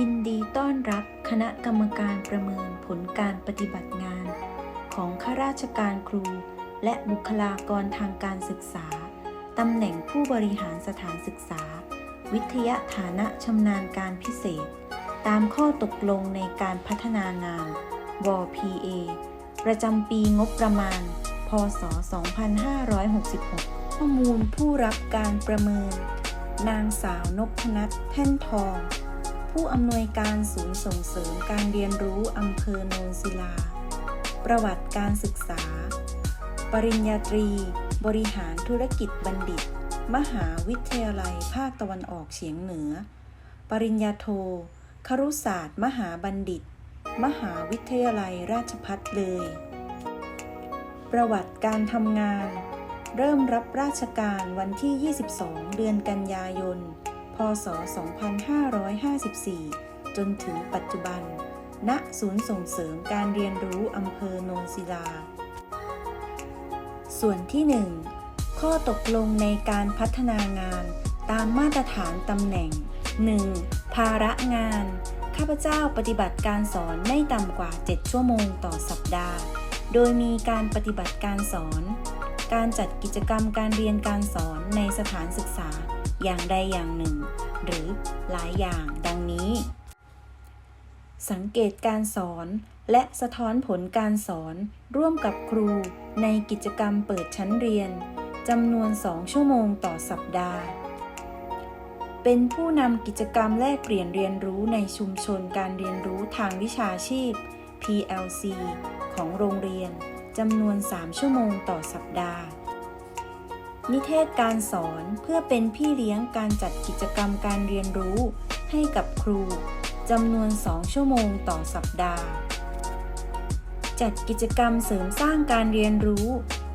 ยินดีต้อนรับคณะกรรมการประเมินผลการปฏิบัติงาน ของข้าราชการครู และบุคลากรทางการศึกษา ตำแหน่งผู้บริหารสถานศึกษา วิทยาฐานะชำนาญการพิเศษ ตามข้อตกลงในการพัฒนางานว PA ประจำปีงบประมาณ พศ 2566 ข้อมูลผู้รับการประเมิน นางสาวนพนัทแท่นทอง ผู้อำนวยการศูนย์ส่งเสริมการเรียนรู้อำเภอโนนศิลา ประวัติการศึกษา ปริญญาตรี บริหารธุรกิจบัณฑิต มหาวิทยาลัยภาคตะวันออกเฉียงเหนือ ปริญญาโท ครุศาสตร์ มหาบัณฑิต มหาวิทยาลัยราชภัฏเลย ประวัติการทำงาน เริ่มรับราชการวันที่ 22 เดือนกันยายน พศ 2554 จนถึงปัจจุบัน ณ ศูนย์ส่งเสริมการเรียนรู้อำเภอโนนศิลา ส่วนที่ 1 ข้อตกลงในการพัฒนางานตามมาตรฐานตำแหน่ง 1. ภาระงาน ข้าพเจ้าปฏิบัติการสอนไม่ต่ำกว่า 7 ชั่วโมงต่อสัปดาห์ โดยมีการปฏิบัติการสอน การจัดกิจกรรมการเรียนการสอนในสถานศึกษา อย่างใดอย่างหนึ่ง หรือหลายอย่างดังนี้ สังเกตการสอนและสะท้อนผลการสอนร่วมกับครูในกิจกรรมเปิดชั้นเรียนจำนวน 2 ชั่วโมงต่อสัปดาห์ เป็นผู้นำกิจกรรมแลกเปลี่ยนเรียนรู้ในชุมชนการเรียนรู้ทางวิชาชีพ PLC ของโรงเรียนจำนวน 3 ชั่วโมงต่อสัปดาห์ นิเทศการสอนเพื่อเป็นพี่เลี้ยงการจัดกิจกรรมการเรียนรู้ ให้กับครูจำนวน 2 ชั่วโมงต่อสัปดาห์ จัดกิจกรรมเสริมสร้างการเรียนรู้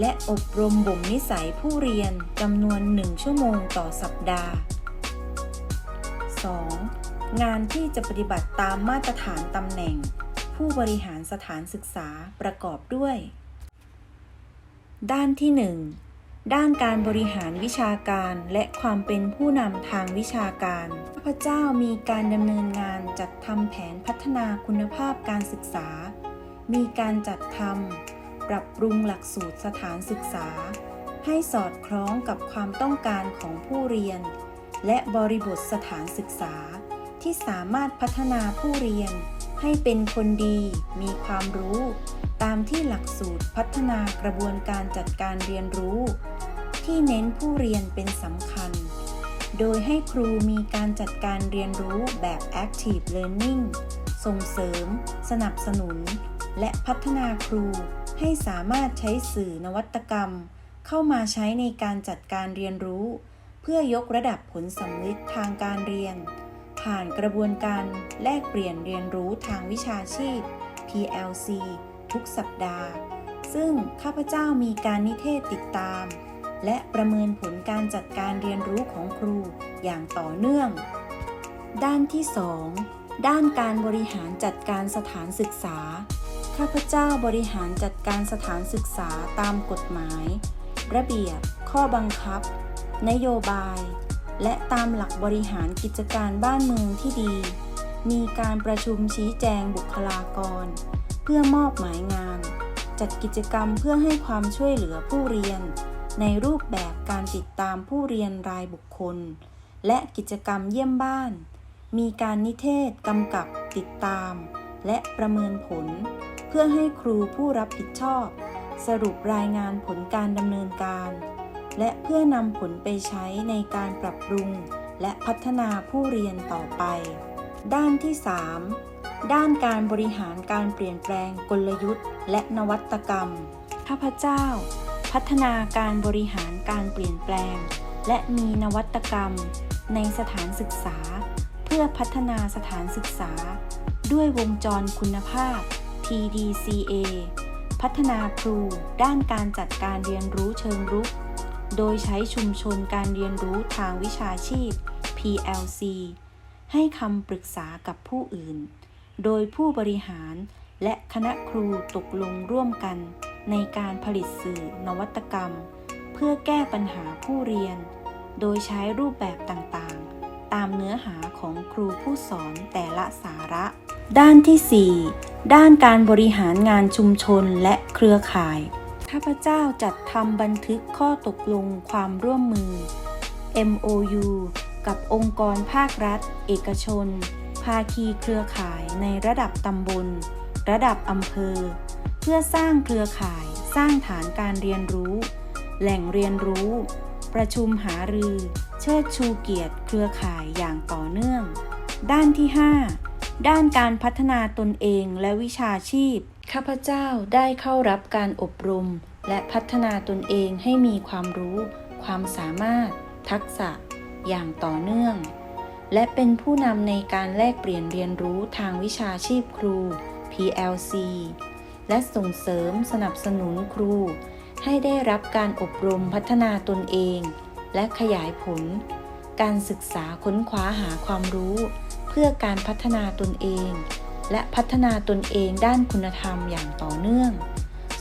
และอบรมบ่มนิสัยผู้เรียนจำนวน 1 ชั่วโมงต่อสัปดาห์ 2. งานที่จะปฏิบัติตามมาตรฐานตำแหน่ง ผู้บริหารสถานศึกษาประกอบด้วย ด้านที่ 1 ด้านการบริหารวิชาการและความเป็นผู้นำทางวิชาการข้าพเจ้ามีการดำเนินงานจัดทำแผนพัฒนาคุณภาพการศึกษา มีการจัดทำปรับปรุงหลักสูตรสถานศึกษา ให้สอดคล้องกับความต้องการของผู้เรียน และบริบทสถานศึกษา ที่สามารถพัฒนาผู้เรียน ให้เป็นคนดี มีความรู้ ตามที่หลักสูตรพัฒนากระบวนการจัดการเรียนรู้ ที่เน้นผู้เรียนเป็นสำคัญ โดยให้ครูมีการจัดการเรียนรู้แบบ active learning ส่งเสริม สนับสนุน และพัฒนาครูให้สามารถใช้สื่อนวัตกรรม เข้ามาใช้ในการจัดการเรียนรู้ เพื่อยกระดับผลสำลิดทางการเรียน ผ่านกระบวนการแลกเปลี่ยนเรียนรู้ทางวิชาชีพ PLC ทุกสัปดาห์ ซึ่งข้าพเจ้ามีการนิเทศติดตาม และประเมินผลการจัดการเรียนรู้ของครูอย่างต่อเนื่อง ด้านที่ 2 ด้านการบริหารจัดการสถานศึกษา ข้าพเจ้าบริหารจัดการสถานศึกษาตามกฎหมาย ระเบียบ ข้อบังคับ นโยบาย และตามหลักบริหารกิจการบ้านเมืองที่ดี มีการประชุมชี้แจงบุคลากร เพื่อมอบหมายงาน จัดกิจกรรมเพื่อให้ความช่วยเหลือผู้เรียน ในรูปแบบการติดตามผู้เรียนรายบุคคล และกิจกรรมเยี่ยมบ้าน มีการนิเทศกำกับติดตาม และประเมินผล เพื่อให้ครูผู้รับผิดชอบ สรุปรายงานผลการดำเนินการ และเพื่อนำผลไปใช้ในการปรับปรุง และพัฒนาผู้เรียนต่อไป ด้านที่ 3 ด้านการบริหารการเปลี่ยนแปลงกลยุทธ์ และนวัตกรรมข้าพเจ้า พัฒนาการบริหารการเปลี่ยนแปลง และมีนวัตกรรมในสถานศึกษา เพื่อพัฒนาสถานศึกษา ด้วยวงจรคุณภาพ PDCA พัฒนาครูด้านการจัดการเรียนรู้เชิงรุก โดยใช้ชุมชนการเรียนรู้ทางวิชาชีพ PLC ให้คำปรึกษากับผู้อื่น โดยผู้บริหารและคณะครูตกลงร่วมกัน ในการผลิตสื่อนวัตกรรม เพื่อแก้ปัญหาผู้เรียน โดยใช้รูปแบบต่างๆ ตามเนื้อหาของครูผู้สอนแต่ละสาระ ด้านที่ 4 ด้านการบริหารงานชุมชนและเครือข่ายข้าพเจ้าจัดทำบันทึกข้อตกลงความร่วมมือ MOU กับองค์กรภาครัฐ เอกชน ภาคีเครือข่ายในระดับตำบล ระดับอำเภอ พื่อสร้างเครือข่าย สร้างฐานการเรียนรู้ แหล่งเรียนรู้ ประชุมหารือ เชิดชูเกียรติ เครือข่ายอย่างต่อเนื่อง ด้านที่ 5 ด้านการพัฒนาตนเองและวิชาชีพ ข้าพเจ้าได้เข้ารับการอบรม และพัฒนาตนเองให้มีความรู้ ความสามารถ ทักษะ อย่างต่อเนื่อง และเป็นผู้นำในการแลกเปลี่ยนเรียนรู้ทางวิชาชีพครู PLC และส่งเสริมสนับสนุนครู ให้ได้รับการอบรมพัฒนาตนเอง และขยายผล การศึกษาค้นคว้าหาความรู้ เพื่อการพัฒนาตนเอง และพัฒนาตนเองด้านคุณธรรมอย่างต่อเนื่อง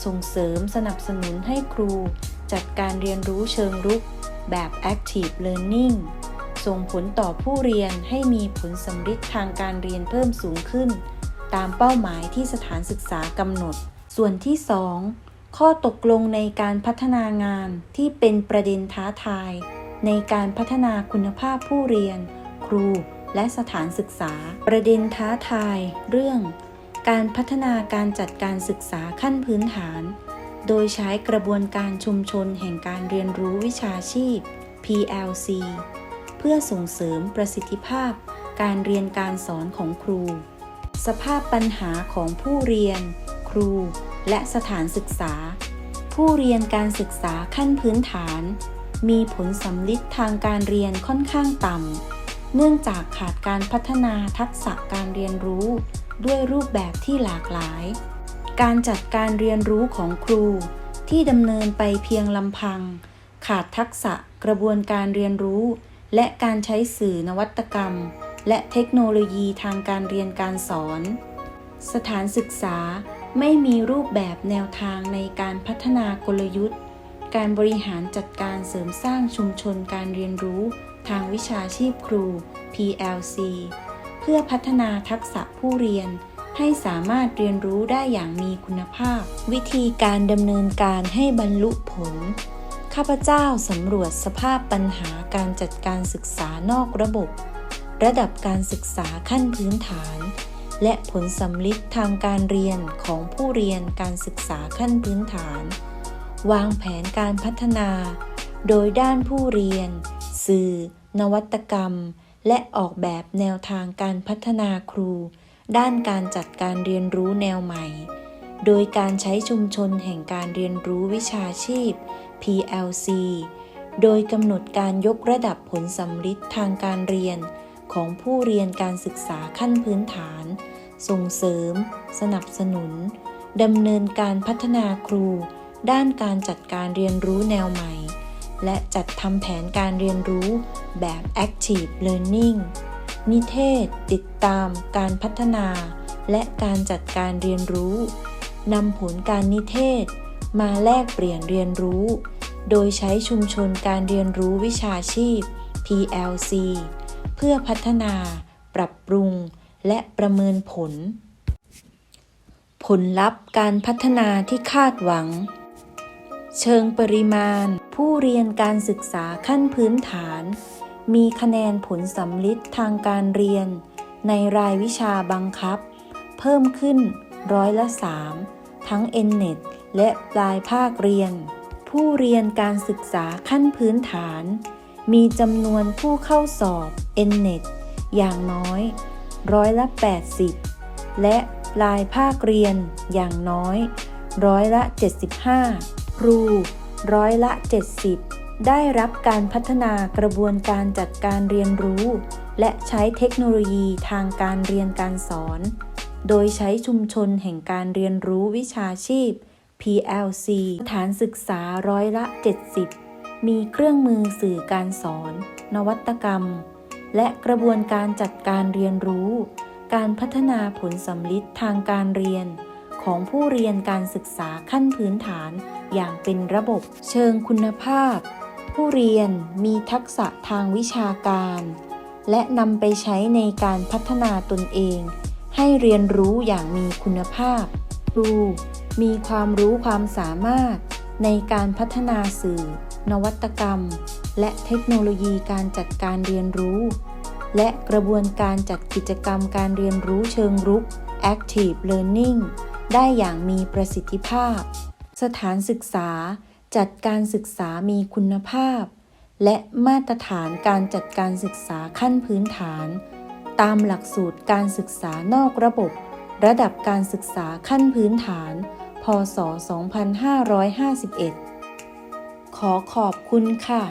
ส่งเสริมสนับสนุนให้ครู จัดการเรียนรู้เชิงรุก แบบ Active Learning ส่งผลต่อผู้เรียนให้มีผลสำฤทธิ์ทางการเรียนเพิ่มสูงขึ้น ตามเป้าหมายที่สถานศึกษากำหนด ส่วนที่ 2 ข้อตกลงในการพัฒนางานที่เป็นประเด็นท้าทาย ในการพัฒนาคุณภาพผู้เรียน ครู และสถานศึกษา ประเด็นท้าทาย เรื่อง การพัฒนาการจัดการศึกษาขั้นพื้นฐาน โดยใช้กระบวนการชุมชนแห่งการเรียนรู้วิชาชีพ PLC เพื่อส่งเสริมประสิทธิภาพการเรียนการสอนของครู สภาพปัญหาของผู้เรียน ครู และสถานศึกษา ผู้เรียนการศึกษาขั้นพื้นฐาน มีผลสำลิดทางการเรียนค่อนข้างต่ำ เนื่องจากขาดการพัฒนาทักษะการเรียนรู้ ด้วยรูปแบบที่หลากหลาย การจัดการเรียนรู้ของครู ที่ดำเนินไปเพียงลำพัง ขาดทักษะกระบวนการเรียนรู้ และการใช้สื่อนวัตกรรม และเทคโนโลยีทางการเรียนการสอน สถานศึกษาไม่มีรูปแบบแนวทางในการพัฒนากลยุทธ์ การบริหารจัดการเสริมสร้างชุมชนการเรียนรู้ ทางวิชาชีพครู PLC เพื่อพัฒนาทักษะผู้เรียน ให้สามารถเรียนรู้ได้อย่างมีคุณภาพ วิธีการดำเนินการให้บรรลุผล ข้าพเจ้าสำรวจสภาพปัญหาการจัดการศึกษานอกระบบ ระดับการศึกษาขั้นพื้นฐาน และผลสำลิดทางการเรียนของผู้เรียนการศึกษาขั้นพื้นฐาน วางแผนการพัฒนา โดยด้านผู้เรียน สื่อ นวัตกรรม และออกแบบแนวทางการพัฒนาครู ด้านการจัดการเรียนรู้แนวใหม่ โดยการใช้ชุมชนแห่งการเรียนรู้วิชาชีพ PLC โดยกำหนดการยกระดับผลสำลิดทางการเรียน ของผู้เรียนการศึกษาขั้นพื้นฐาน ส่งเสริม สนับสนุนดำเนินการพัฒนาครู ด้านการจัดการเรียนรู้แนวใหม่ และจัดทำแผนการเรียนรู้แบบ Active Learning นิเทศ ติดตาม การพัฒนา และการจัดการเรียนรู้นำผลการนิเทศ มาแลกเปลี่ยนเรียนรู้ โดยใช้ชุมชนการเรียนรู้วิชาชีพ PLC เพื่อพัฒนา ปรับปรุง และประเมินผล ผลลัพธ์การพัฒนาที่คาดหวัง เชิงปริมาณ ผู้เรียนการศึกษาขั้นพื้นฐาน มีคะแนนผลสำลิดทางการเรียน ในรายวิชาบังคับ เพิ่มขึ้นร้อยละ3ทั้ง NNET และปลายภาคเรียน ผู้เรียนการศึกษาขั้นพื้นฐาน มีจำนวนผู้เข้าสอบ NNET อย่างน้อยร้อยละ 80 และลายภาคเรียนอย่างน้อยร้อยละ 75 ครูร้อยละ 70 ได้รับการพัฒนากระบวนการจัดการเรียนรู้ และใช้เทคโนโลยีทางการเรียนการสอน โดยใช้ชุมชนแห่งการเรียนรู้วิชาชีพ PLC ฐานศึกษาร้อยละ 70 มีเครื่องมือสื่อการสอน นวัตกรรม และกระบวนการจัดการเรียนรู้ การพัฒนาผลสำลิดทางการเรียน ของผู้เรียนการศึกษาขั้นพื้นฐาน อย่างเป็นระบบเชิงคุณภาพ ผู้เรียนมีทักษะทางวิชาการ และนำไปใช้ในการพัฒนาตนเอง ให้เรียนรู้อย่างมีคุณภาพครูมีความรู้ความสามารถ ในการพัฒนาสื่อ นวัตกรรม และเทคโนโลยีการจัดการเรียนรู้ และกระบวนการจัดกิจกรรมการเรียนรู้เชิงรุก Active Learning ได้อย่างมีประสิทธิภาพ สถานศึกษา จัดการศึกษามีคุณภาพ และมาตรฐานการจัดการศึกษาขั้นพื้นฐาน ตามหลักสูตรการศึกษานอกระบบ ระดับการศึกษาขั้นพื้นฐาน พศ 2551 ขอขอบคุณค่ะ